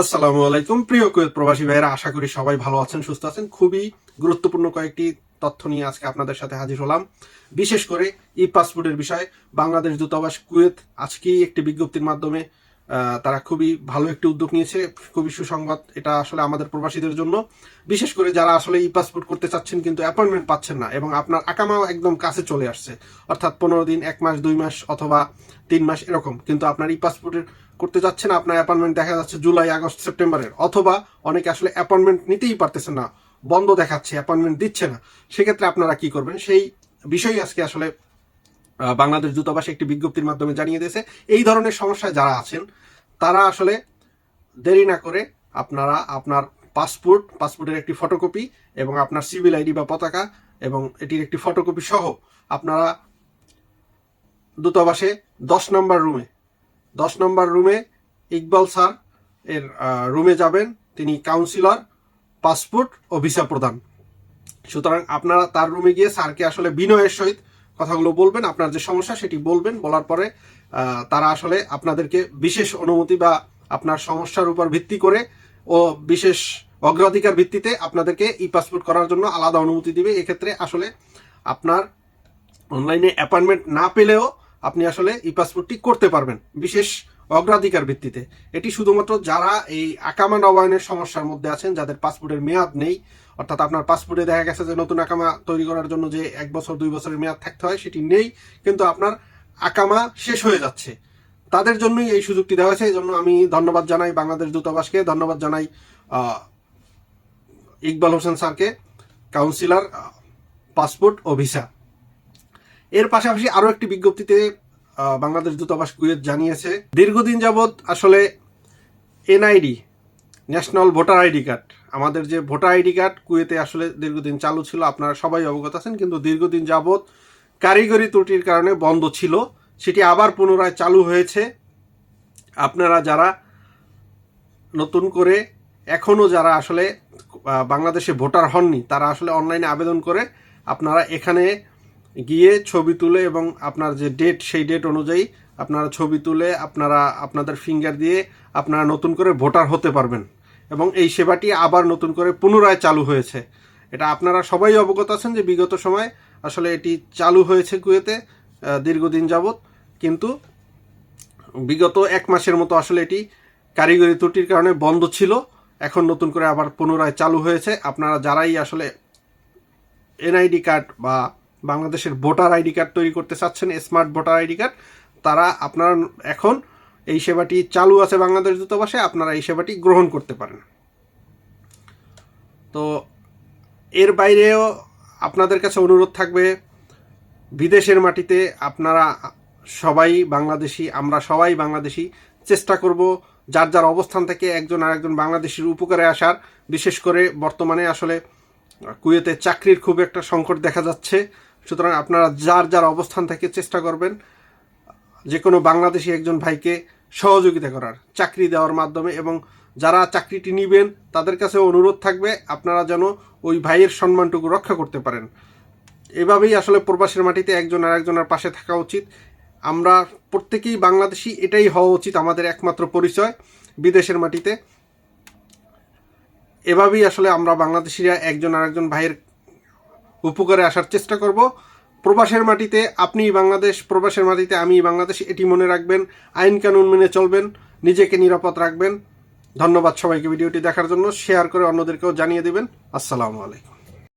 আসসালামু আলাইকুম। প্রিয় কুয়েত প্রবাসী ভাইয়েরা, আশা করি সবাই ভালো আছেন, সুস্থ আছেন। খুবই গুরুত্বপূর্ণ কয়েকটি তথ্য নিয়ে আজকে আপনাদের সাথে হাজির হলাম। বিশেষ করে ই পাসপোর্টের বিষয়ে বাংলাদেশ দূতাবাস কুয়েত আজকেই একটি বিজ্ঞপ্তির মাধ্যমে তারা খুবই ভালো একটি উদ্যোগ নিয়েছে, খুবই সুসংবাদ এটা আসলে আমাদের প্রবাসীদের জন্য। বিশেষ করে যারা আসলে ই পাসপোর্ট করতে চাচ্ছেন কিন্তু অ্যাপয়েন্টমেন্ট পাচ্ছেন না এবং আপনার আকামাও একদম কাছে চলে আসছে। অর্থাৎ পনেরো দিন, এক মাস, দুই মাস অথবা তিন মাস এরকম। কিন্তু আপনার ই পাসপোর্টের করতে যাচ্ছেন আপনার অ্যাপয়েন্টমেন্ট দেখা যাচ্ছে জুলাই, আগস্ট, সেপ্টেম্বরের। অথবা অনেকে আসলে অ্যাপয়েন্টমেন্ট নিতেই পারতেছেন না, বন্ধ দেখাচ্ছে অ্যাপয়েন্টমেন্ট দিচ্ছে না। সেক্ষেত্রে আপনারা কি করবেন? সেই বিষয়ই আজকে আসলে বাংলাদেশ দূতাবাস একটি বিজ্ঞপ্তির মাধ্যমে জানিয়ে দিয়েছে, এই ধরনের সমস্যায় যারা আছেন, তারা আসলে দেরি না করে আপনারা আপনার পাসপোর্ট, পাসপোর্টের একটি ফটোকপি এবং আপনার সিভিল আইডি বা পতাকা এবং এটির একটি ফটোকপি সহ আপনারা দূতাবাসে দশ নম্বর রুমে, দশ নম্বর রুমে ইকবাল স্যার এর রুমে যাবেন, তিনি কাউন্সিলর পাসপোর্ট ও ভিসা প্রদান। সুতরাং আপনারা তার রুমে গিয়ে স্যারকে আসলে বিনয়ের সহিত কথাগুলো বলবেন, আপনার যে সমস্যা সেটি বলবেন। বলার পরে তারা আসলে আপনাদেরকে বিশেষ অনুমতি বা আপনার সমস্যার উপর ভিত্তি করে ও বিশেষ অগ্রাধিকার ভিত্তিতে আপনাদেরকে ই পাসপোর্ট করার জন্য আলাদা অনুমতি দিবে। এক্ষেত্রে আসলে আপনার অনলাইনে অ্যাপয়েন্টমেন্ট না পেলেও আপনি আসলে ই পাসপোর্টটি করতে পারবেন। বিশেষ অগ্রাধিকার ভিত্তিতে। এটি শুধুমাত্র যারা এই আকামা নবায়নের সমস্যার মধ্যে আছেন, যাদের পাসপোর্টের মেয়াদ নেই, অর্থাৎ আপনার পাসপোর্টে দেখা গেছে যে নতুন আকামা তৈরি করার জন্য যে এক বছর, দুই বছরের মেয়াদ থাকতে হয়, সেটি নেই, কিন্তু আপনার আকামা শেষ হয়ে যাচ্ছে। তাদের জন্যই এই সুযোগটি দেওয়া হয়েছে এই জন্য আমি ধন্যবাদ জানাই বাংলাদেশ দূতাবাসকে, ধন্যবাদ জানাই ইকবাল হোসেন স্যারকে, কাউন্সিলর পাসপোর্ট ও ভিসা এর পাশাপাশি আরও একটি বিজ্ঞপ্তিতে বাংলাদেশ দূতাবাস কুয়েত জানিয়েছে, দীর্ঘদিন যাবৎ আসলে NID, national voter ID card, আমাদের যে ভোটার আইডি কার্ড কুয়েতে আসলে দীর্ঘদিন চালু ছিল, আপনারা সবাই অবগত আছেন, কিন্তু দীর্ঘদিন যাবৎ কারিগরি ত্রুটির কারণে বন্ধ ছিল, সেটি আবার পুনরায় চালু হয়েছে। আপনারা যারা নতুন করে এখনও যারা আসলে বাংলাদেশে ভোটার হননি, তারা আসলে অনলাইনে আবেদন করে, আপনারা এখানে গিয়ে ছবি তুলে এবং আপনার যে ডেট সেই ডেট অনুযায়ী আপনারা ছবি তুলে আপনারা আপনাদের ফিঙ্গার দিয়ে আপনারা নতুন করে ভোটার হতে পারবেন এবং এই সেবাটি আবার নতুন করে পুনরায় চালু হয়েছে। এটা আপনারা সবাই অবগত আছেন যে বিগত সময় আসলে এটি চালু হয়েছে কুয়েতে দীর্ঘদিন যাবৎ। কিন্তু বিগত এক মাসের মতো আসলে এটি কারিগরি ত্রুটির কারণে বন্ধ ছিল। এখন নতুন করে আবার পুনরায় চালু হয়েছে। আপনারা যারাই আসলে এনআইডি কার্ড বা বাংলাদেশের ভোটার আইডি কার্ড তৈরি করতে চাচ্ছেন স্মার্ট ভোটার আইডি কার্ড, তারা আপনারা এখন এই সেবাটি চালু আছে বাংলাদেশ দূতাবাসে, আপনারা এই সেবাটি গ্রহণ করতে পারেন। তো এর বাইরেও আপনাদের কাছে অনুরোধ থাকবে, বিদেশের মাটিতে আপনারা সবাই বাংলাদেশি, আমরা সবাই বাংলাদেশি, চেষ্টা করব যার যার অবস্থান থেকে একজন আর একজন বাংলাদেশির উপকারে আসার। বিশেষ করে বর্তমানে আসলে কুয়েতে চাকরির খুব একটা সংকট দেখা যাচ্ছে। সুতরাং আপনারা যার যার অবস্থান থেকে চেষ্টা করবেন যে কোনো বাংলাদেশি একজন ভাইকে সহযোগিতা করার, চাকরি দেওয়ার মাধ্যমে এবং যারা চাকরিটি নেবেন, তাদের কাছে অনুরোধ থাকবে আপনারা যেন ওই ভাইয়ের সম্মানটুকু রক্ষা করতে পারেন। এভাবেই আসলে প্রবাসের মাটিতে একজন আর একজনের পাশে থাকা উচিত। আমরা প্রত্যেকেই বাংলাদেশি, এটাই হওয়া উচিত আমাদের একমাত্র পরিচয় বিদেশের মাটিতে। এভাবেই আসলে আমরা বাংলাদেশিরা একজন আর একজন ভাইয়ের উপকারে আসার চেষ্টা করব। প্রবাসের মাটিতে আপনি বাংলাদেশ, প্রবাসের মাটিতে আমি বাংলাদেশ, এটি মনে রাখবেন। আইন কানুন মেনে চলবেন, নিজেকে নিরাপদ রাখবেন। ধন্যবাদ সবাইকে ভিডিওটি দেখার জন্য। শেয়ার করে অন্যদেরকেও জানিয়ে দেবেন। আসসালামু আলাইকুম।